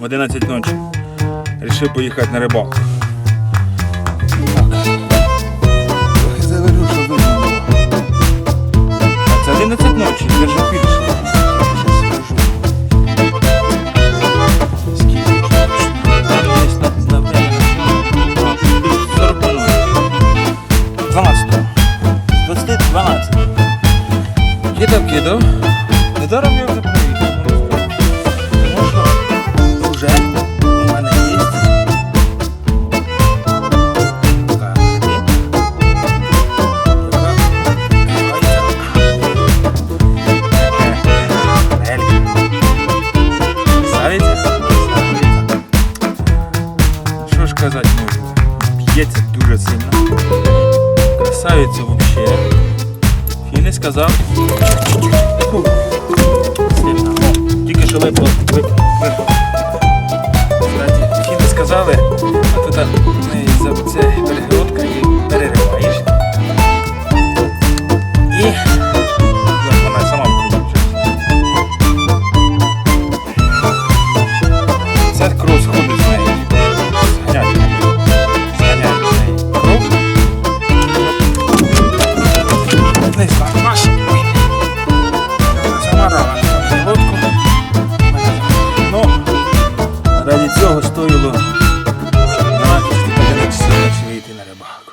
в 11 ночі. Рішив поїхати на рибалку. Це 11 ночі, це вже більше. Щас скажу. Скільки ж Що ж казати можу? Б'ється дуже сильно. Красавиця взагалі. І не сказав. Тільки що випало. Кстати, фіни сказали, а тут не за це перегородка Для цього стоїло натиск, коли на світи на рибалку.